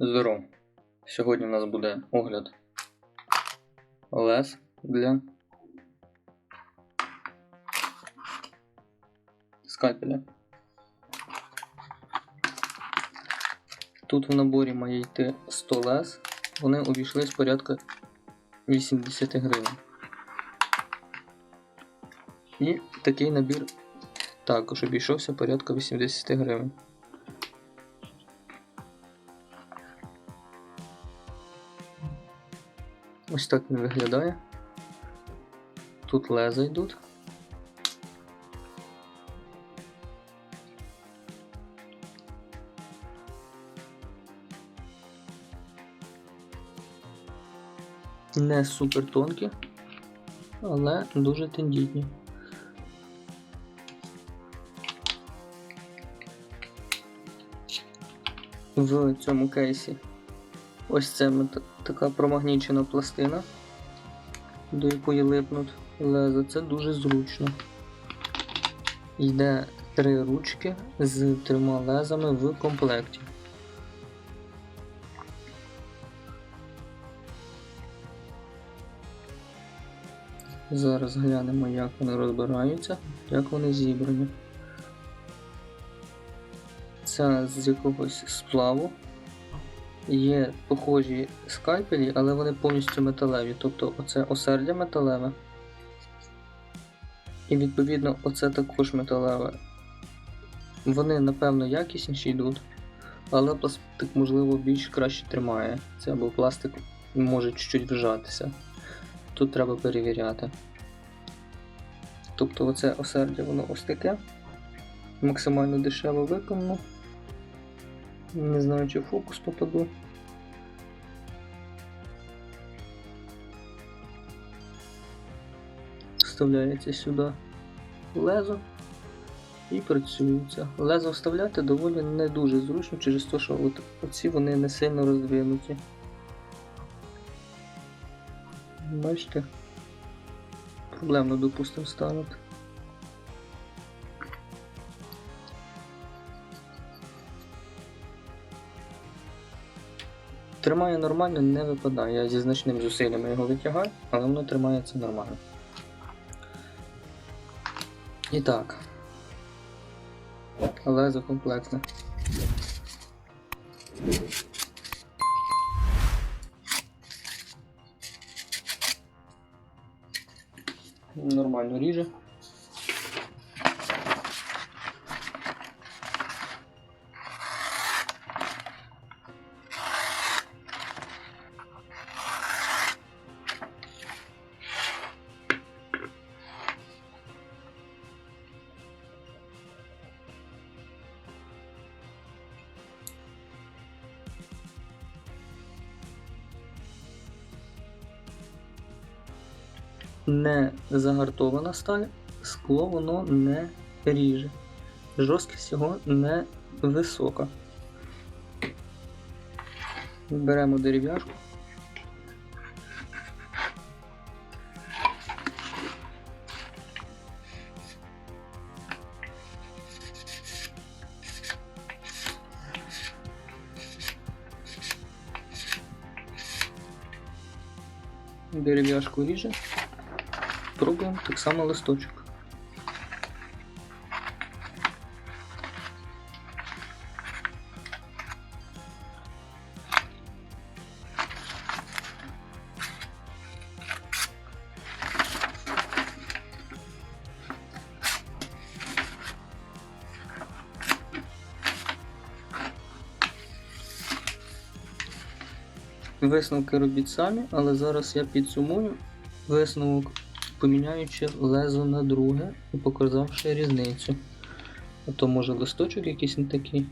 Здорово. Сьогодні у нас буде огляд лез для скальпеля. Тут в наборі має йти 100 лез. Вони обійшлись порядка 80 гривень. І такий набір також обійшовся порядка 80 гривень. Ось так він виглядає. Тут леза йдуть. Не супер тонкі, але дуже тендітні. В цьому кейсі ось це така промагнічена пластина, до якої липнуть леза. Це дуже зручно. Йде три ручки з трьома лезами в комплекті. Зараз глянемо, як вони розбираються, як вони зібрані. Це з якогось сплаву. Є похожі скальпелі, але вони повністю металеві. Тобто оце осердя металеве. І відповідно оце також металеве. Вони, напевно, якісніші йдуть, але пластик, можливо, більш краще тримає. Це або пластик може чуть-чуть вжатися. Тут треба перевіряти. Тобто оце осердя воно ось таке. Максимально дешево виконано. Не знаю, чи фокус попаду. Вставляється сюди лезо і працюється. Лезо вставляти доволі не дуже зручно через те, що от оці вони не сильно роздвинуті. Бачите? Проблемно, допустимо, стануть. Тримає нормально, не випадає. Я зі значними зусиллями його витягаю, але воно тримається нормально. І так. Лезо комплексне. Нормально ріже. Не загартована сталь, скло воно не ріже. Жорсткість його не висока. Беремо дерев'яшку. Дерев'яшку ріже. Пробуємо так само листочок. Висновки робіть самі, але зараз я підсумую висновок, поміняючи лезо на друге і показавши різницю. А то може листочок якийсь не такий.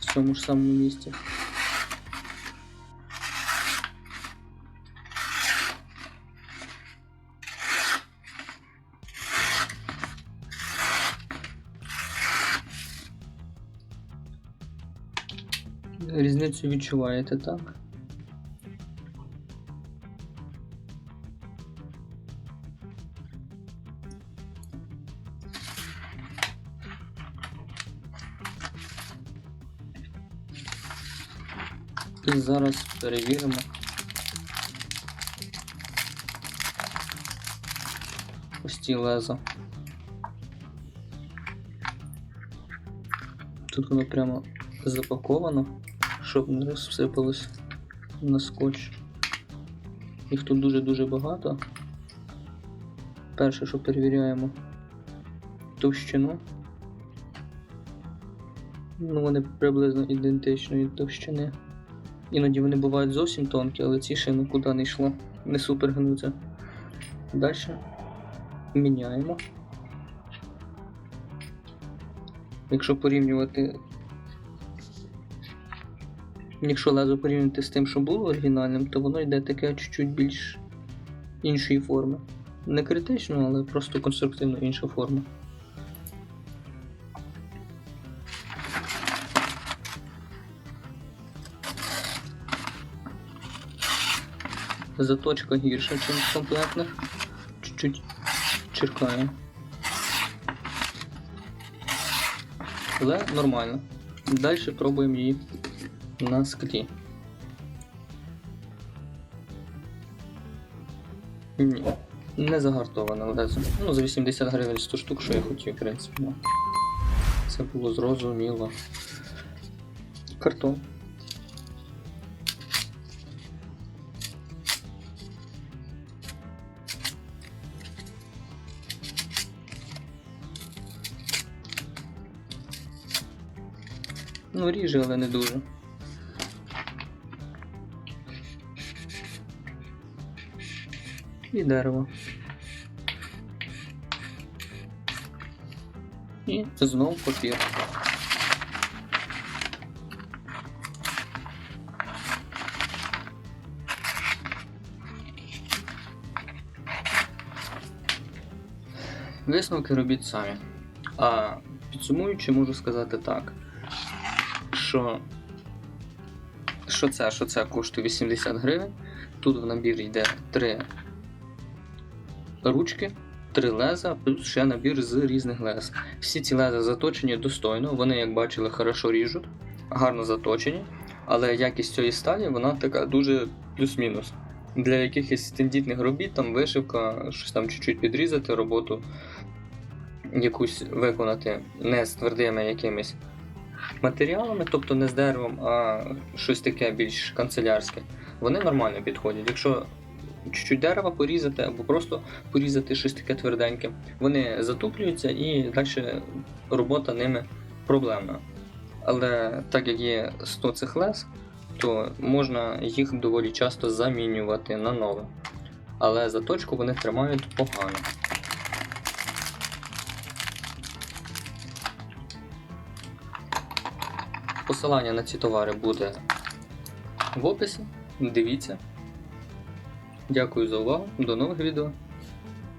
В цьому ж самому місці. Різницю відчуваєте, так? І зараз перевіримо. Ось ці леза. Тут воно прямо запаковано, щоб не розсипалось на скотч. Їх тут дуже-дуже багато. Перше, що перевіряємо товщину. Ну, вони приблизно ідентичної товщини. Іноді вони бувають зовсім тонкі, але ці ще нікуди не йшло. Не супер гнуться. Далі міняємо. Якщо порівнювати. Якщо лезо порівняти з тим, що було оригінальним, то воно йде таке чуть-чуть більш іншої форми. Не критично, але просто конструктивно інша форма. Заточка гірша, ніж в комплектних. Чуть-чуть черкає. Але нормально. Далі пробуємо її на склі. Ні, не загартоване лезо. Ну, за 80 гривень 100 штук, що я хотів, в принципі. Це було зрозуміло. Картон. Ну, ріже, але не дуже. І дерево. І знову папір. Висновки робіть самі. А підсумуючи, можу сказати так, що, що це, що це коштує 80 гривень. Тут в набір йде три ручки, три леза, плюс ще набір з різних лез. Всі ці леза заточені достойно, вони, як бачили, хорошо ріжуть, гарно заточені, але якість цієї сталі вона така дуже плюс-мінус. Для якихось тендітних робіт, там вишивка, щось там чуть-чуть підрізати, роботу якусь виконати не з твердими якимись матеріалами, тобто не з деревом, а щось таке більш канцелярське, вони нормально підходять. Якщо чуть-чуть дерева порізати або просто порізати щось таке тверденьке, вони затуплюються і далі робота ними проблемна. Але так як є 100 цих лез, то можна їх доволі часто замінювати на нове. Але заточку вони тримають погано. Посилання на ці товари буде в описі. Дивіться. Дякую за увагу. До нових відео.